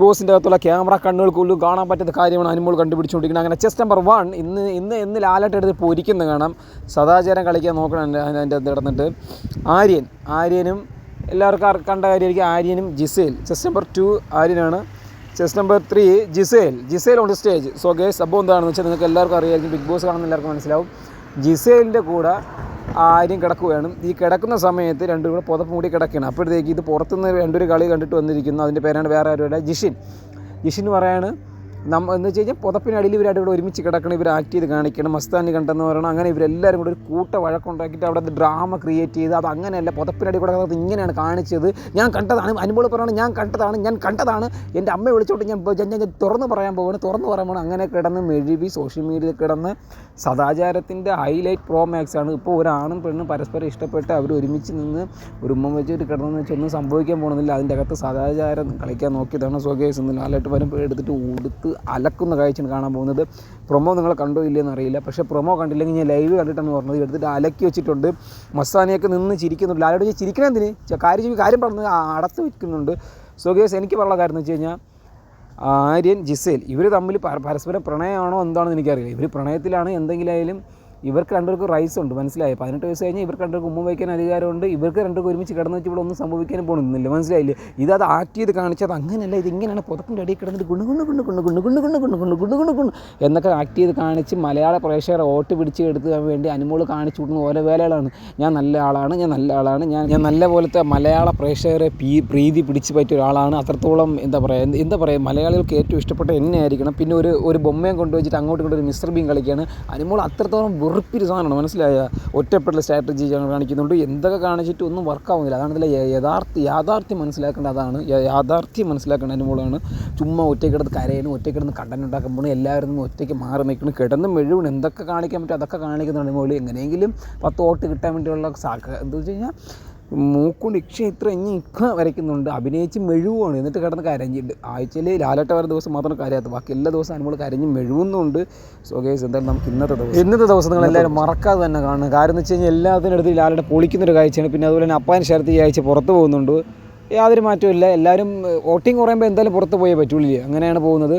ബോസിന്റെ അകത്തുള്ള ക്യാമറ കണ്ണുകൾക്കുള്ളിൽ കാണാൻ പറ്റുന്ന കാര്യമാണ് അനുമോൾ കണ്ടുപിടിച്ചുകൊണ്ടിരിക്കുന്നത്. അങ്ങനെ ചെസ് നമ്പർ വൺ ഇന്ന് ഇന്ന് ഇന്ന് ലാലട്ട് എടുത്ത് പൊരിക്കുന്നത് കാണാം. സദാചാരം കളിക്കാൻ നോക്കണം അതിന്റെ അത് നടന്നിട്ട്. ആര്യൻ ആര്യനും എല്ലാവർക്കും കണ്ട കാര്യമായിരിക്കും. ആര്യനും Gizele. Chess number two ആര്യനാണ്. Chess number three Gizele. Gizele on stage so guys സംഭവം എന്താണെന്ന് വെച്ചാൽ നിങ്ങൾക്ക് എല്ലാവർക്കും അറിയായിരിക്കും. ബിഗ് ബോസ് കാണുന്ന എല്ലാവർക്കും മനസ്സിലാവും. ജിസേലിന്റെ കൂടെ ആര്യം കിടക്കുകയാണ്. ഈ കിടക്കുന്ന സമയത്ത് രണ്ടു കൂടെ പുതപ്പ് മൂടി കിടക്കുകയാണ്. അപ്പോഴത്തേക്ക് ഇത് പുറത്തുനിന്ന് രണ്ടൊരു കളി കണ്ടിട്ട് വന്നിരിക്കുന്നു. അതിന്റെ പേരാണ് വേറെ ആരുടെ ജിഷിൻ. ജിഷിൻ പറയാണ് നമ്മ എന്ന് വെച്ച് കഴിഞ്ഞാൽ പുതപ്പിനടിയിൽ ഇവരായിട്ട് ഇവിടെ ഒരുമിച്ച് കിടക്കണം ഇവർ ആക്ട് ചെയ്ത് കാണിക്കണം മസ്താനി കണ്ടെന്ന് പറയണം അങ്ങനെ ഇവരെല്ലാവരും കൂടെ ഒരു കൂട്ട വഴക്കുണ്ടാക്കിയിട്ട് അവിടെ ഡ്രാമ ക്രിയേറ്റ് ചെയ്ത് അത് അങ്ങനെയല്ല പുതപ്പിനടി കൂടെ കിടന്നത് ഇങ്ങനെയാണ് കാണിച്ചത്. ഞാൻ കണ്ടതാണ് അനുഭവം പറയണം ഞാൻ കണ്ടതാണ് ഞാൻ കണ്ടതാണ്. എന്റെ അമ്മയെ വിളിച്ചോട്ട് ഞാൻ ഞാൻ- തുറന്ന് പറയാൻ പോവാണ് തുറന്ന് പറയാൻ പോകണം അങ്ങനെ കിടന്ന് മെഴുകി സോഷ്യൽ മീഡിയയിൽ കിടന്ന് സദാചാരത്തിന്റെ ഹൈലൈറ്റ് പ്രോ മാക്സ് ആണ്. ഇപ്പോൾ ഒരാണും പെണ്ണും പരസ്പരം ഇഷ്ടപ്പെട്ട് അവർ ഒരുമിച്ച് നിന്ന് ഒരു ഉമ്മ വെച്ചിട്ട് കിടന്നെന്ന് വെച്ചാൽ ഒന്നും സംഭവിക്കാൻ പോകുന്നില്ല അതിന്റെ അകത്ത് സദാചാരം കളിക്കാൻ നോക്കിയതാണ്. സ്വകേസ് എന്ന് ലാലായിട്ട് വരുമ്പോൾ എടുത്തിട്ട് ഉടുത്ത് അലക്കുന്ന കാഴ്ചയാണ് കാണാൻ പോകുന്നത്. പ്രൊമോ നിങ്ങൾ കണ്ടോ ഇല്ലയെന്ന് അറിയില്ല. പക്ഷേ പ്രൊമോ കണ്ടില്ലെങ്കിൽ ഞാൻ ലൈവ് കണ്ടിട്ടാണ് പറഞ്ഞത് എടുത്തിട്ട് അലക്കി വെച്ചിട്ടുണ്ട്. മസ്താനിയൊക്കെ നിന്ന് ചിരിക്കുന്നുണ്ട്. ലാലോട് ചിരിക്കണം എന്തിന്? കാര്യം കാര്യം പറഞ്ഞ് അടത്ത് വയ്ക്കുന്നുണ്ട് സോ ഗേസ് എനിക്ക് പറയാനുള്ള കാര്യം എന്ന് വെച്ച് കഴിഞ്ഞാൽ ആര്യൻ ജിസേൽ ഇവർ തമ്മിൽ പര- പരസ്പരം പ്രണയമാണോ എന്താണെന്ന് എനിക്കറിയില്ല. ഇവർ പ്രണയത്തിലാണ് എന്തെങ്കിലും ഇവർക്ക് രണ്ടുപേർക്ക് റൈസ് ഉണ്ട് മനസ്സിലായി പതിനെട്ട് വയസ്സ് കഴിഞ്ഞാൽ ഇവർക്ക് രണ്ടുപേർക്ക് ഉമ്മ വയ്ക്കാൻ അധികാരമുണ്ട് ഇവർക്ക് രണ്ടുപേർക്ക് ഒരുമിച്ച് കിടന്ന് വെച്ച് ഇവിടെ ഒന്നും സംഭവിക്കാനും പോകുന്നില്ല മനസ്സിലായില്ലേ ഇതത് ആക്ട് ചെയ്ത് കാണിച്ചത് അങ്ങനെയല്ല ഇത് ഇങ്ങനെയാണ് പുതപ്പിന്റെ അടിയിൽ കിടന്നിട്ട് ഗുണു ഗുണു ഗുണു ഗുണു ഗുണു ഗുണു ഗുണു ഗുണു ഗുണു ഗുണു ഗുണു എന്നൊക്കെ ആക്ട് ചെയ്ത് കാണിച്ച് മലയാള പ്രേക്ഷകരെ ഓട്ട് പിടിച്ച് എടുക്കാൻ വേണ്ടി അനുമോൾ കാണിച്ചു വിടുന്ന ഓരോ വേലകളാണ് ഞാൻ നല്ല ആളാണ് ഞാൻ നല്ല ആളാണ് ഞാൻ ഞാൻ നല്ല പോലത്തെ മലയാള പ്രേക്ഷകരെ പ്രീതി പിടിച്ച് പറ്റിയ ഒരാളാണ് അത്രത്തോളം എന്താ പറയുക എന്താ പറയുക മലയാളികൾക്ക് ഏറ്റവും ഇഷ്ടപ്പെട്ട എന്നെ ആയിരിക്കണം പിന്നെ ഒരു ഒരു ബൊമ്മയും കൊണ്ടുവച്ചിട്ട് അങ്ങോട്ട് ഇങ്ങോട്ട് ഒരു മിസ്റ്റർ ബീൻ കളിക്കുകയാണ് അനുമോൾ അത്രത്തോളം വെറുപ്പിരി സാധനമാണ് മനസ്സിലായ? ഒറ്റപ്പെട്ട സ്ട്രാറ്റജി ഞങ്ങൾ കാണിക്കുന്നുണ്ട്. എന്തൊക്കെ കാണിച്ചിട്ട് ഒന്നും വർക്കാവുന്നില്ല അതാണ് ഇതിലെ യഥാർത്ഥ യാഥാർത്ഥ്യം മനസ്സിലാക്കേണ്ട അതാണ്. യാഥാർത്ഥ്യം മനസ്സിലാക്കേണ്ട മുകളാണ്. ചുമ്മാ ഒറ്റയ്ക്കിടന്ന് കരയണം ഒറ്റയ്ക്കിടന്ന് കണ്ടന്റ് ഉണ്ടാക്കാൻ പോകണം എല്ലാവരും ഒറ്റയ്ക്ക് മാറി നിൽക്കണം കിടന്ന് മെഴുവണം എന്തൊക്കെ കാണിക്കാൻ പറ്റും അതൊക്കെ കാണിക്കുന്നുണ്ട് മുകളിൽ. എങ്ങനെയെങ്കിലും പത്ത് വോട്ട് കിട്ടാൻ വേണ്ടിയുള്ള സാക്ക എന്താ വെച്ച് കഴിഞ്ഞാൽ മൂക്കുണ്ട് ഇക്ഷ ഇത്ര ഇനി ഇക്ക വരയ്ക്കുന്നുണ്ട്. അഭിനയിച്ച് മെഴുവാണ് എന്നിട്ട് കിടന്ന് കരഞ്ഞിട്ട്. ആഴ്ചയിൽ ലാലട്ട വരെ ദിവസം മാത്രം കരയാത്ത ബാക്കി എല്ലാ ദിവസവും അനുമോൾ കരഞ്ഞ് മെഴുകുന്നുണ്ട്. സോ ഗേസ് എന്തായാലും നമുക്ക് ഇന്നത്തെ ദിവസം ഇന്നത്തെ ദിവസം നിങ്ങൾ എല്ലാവരും മറക്കാതെ തന്നെ കാണുക. കാരണം എന്ന് വെച്ച് കഴിഞ്ഞാൽ എല്ലാത്തിനും അടുത്ത് ലാലട്ട പൊളിക്കുന്നൊരു കാഴ്ചയാണ്. പിന്നെ അതുപോലെ തന്നെ അപ്പാൻ ശരത്ത് ഈ ആഴ്ച പുറത്ത് പോകുന്നുണ്ട്. യാതൊരു മാറ്റമില്ല എല്ലാവരും വോട്ടിംഗ് കുറയുമ്പോൾ എന്തായാലും പുറത്ത് പോയേ പറ്റുള്ളൂ. അങ്ങനെയാണ് പോകുന്നത്.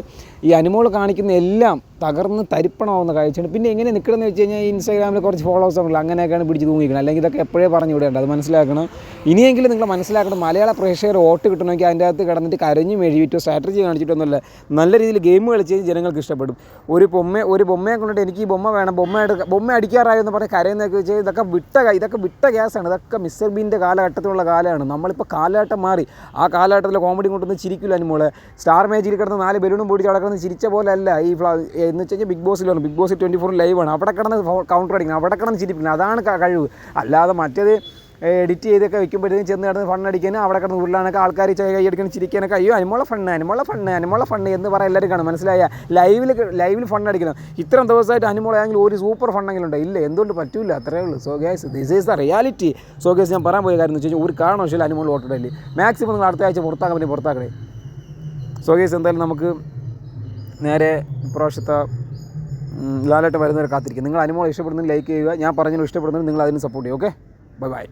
ഈ അനുമോൾ കാണിക്കുന്ന എല്ലാം തകർന്ന് തരിപ്പണമാവുന്ന കാഴ്ചയാണ്. പിന്നെ എങ്ങനെ നിൽക്കണമെന്ന് വെച്ച് കഴിഞ്ഞാൽ ഇൻസ്റ്റാഗ്രാമിൽ കുറച്ച് ഫോളോവേഴ്സ് ഉണ്ടല്ലോ അങ്ങനെയൊക്കെയാണ് പിടിച്ച് തൂങ്ങിക്കണം അല്ലെങ്കിൽ ഇതൊക്കെ എപ്പോഴേ പറഞ്ഞു വിടേണ്ടത്? അത് മനസ്സിലാക്കണം. ഇനിയെങ്കിലും നിങ്ങൾ മനസ്സിലാക്കണം മലയാള പ്രേക്ഷകർ വോട്ട് കിട്ടണമെങ്കിൽ അതിന്റെ അകത്ത് കിടന്നിട്ട് കരഞ്ഞു മെഴുകിയിട്ടോ സ്ട്രാറ്റജി കാണിച്ചിട്ടൊന്നുമല്ല. നല്ല രീതിയിൽ ഗെയിം കളിച്ച് ജനങ്ങൾക്ക് ഇഷ്ടപ്പെടും. ഒരു ബൊമ്മ ഒരു ബൊമ്മയെ കൊണ്ടിട്ട് എനിക്ക് ഈ ബൊമ്മ വേണം ബൊമ്മ ബൊമ്മ അടിക്കാറായി എന്ന് പറഞ്ഞ് കരയുന്നതൊക്കെ വെച്ചാൽ ഇതൊക്കെ വിട്ട ഇതൊക്കെ വിട്ട ഗ്യാസാണ് ഇതൊക്കെ മിസ്റ്റർ ബീന്റെ കാലഘട്ടത്തിലുള്ള കാലമാണ്. നമ്മളിപ്പോൾ കാലഘട്ടം മാറി. ആ കാലഘട്ടത്തിൽ കോമഡി കൊണ്ടൊന്നും ചിരിക്കില്ല അനുമോളെ സ്റ്റാർ മേജിൽ കിടന്ന് നാല് ബലൂണും പൊടിച്ച് കിടക്കുന്നത് ചിരിച്ച പോലെ അല്ല ഈ ഫ്ലാ എന്ന് വെച്ച് കഴിഞ്ഞാൽ ബിഗ് ബോസിലാണ് ബിഗ് ബോസ് ട്വന്റി ഫോർ ലൈവാണ് അവിടെ കിടന്ന് കൗണ്ടർ അടിക്കണം. അവിടെ കിടന്ന് ചിരിപ്പിക്കണം. അതാണ് കഴിവ്. അല്ലാതെ മറ്റേത് എഡിറ്റ് ചെയ്തൊക്കെ വെക്കുമ്പോഴത്തേക്കും ചെന്ന് കിടന്ന് ഫണ്ണടിക്കാനും അവിടെ കിടന്ന് ഉരുളാനൊക്കെ ആൾക്കാർ കൈയടിക്കണം ചിരിക്കാനൊക്കെ അയ്യോ അനുമോള ഫണ്ണ് അനുമോള ഫണ്ണ് അനുമോള ഫണ്ണ് എന്ന് പറയാൻ എല്ലാവരും കാണും. മനസ്സിലായ? ലൈവിൽ ലൈവിൽ ഫണ്ണടിക്കണം ഇത്രയും ദിവസമായിട്ട് അനുമോളാണെങ്കിൽ ഒരു സൂപ്പർ ഫണ്ണെങ്കിലും ഉണ്ട്. ഇല്ല എന്തുകൊണ്ട് പറ്റൂല അത്രേ ഉള്ളൂ. So guys this is the reality so guys ഞാൻ പറയാൻ പോയ കാര്യം എന്ന് വെച്ച് ഒരു കാരണവശാലും അനുമോൾ ഓട്ടിടല്ലേ മാക്സിമം നിങ്ങൾ അടുത്ത ആഴ്ച പുറത്താക്കാൻ പറ്റി പുറത്താക്കണേ. സോ ഗേസ് എന്തായാലും നമുക്ക് നേരെ ഇപ്രാവശ്യത്തെ ലാലായിട്ട് വരുന്നവരെ കാത്തിരിക്കും. നിങ്ങൾ അനുമോൾ ഇഷ്ടപ്പെടുന്നതിന് ലൈക്ക് ചെയ്യുക. ഞാൻ പറഞ്ഞത് ഇഷ്ടപ്പെടുന്നതിന് നിങ്ങൾ അതിന് സപ്പോർട്ട് ചെയ്യുക ഓക്കെ 拜拜。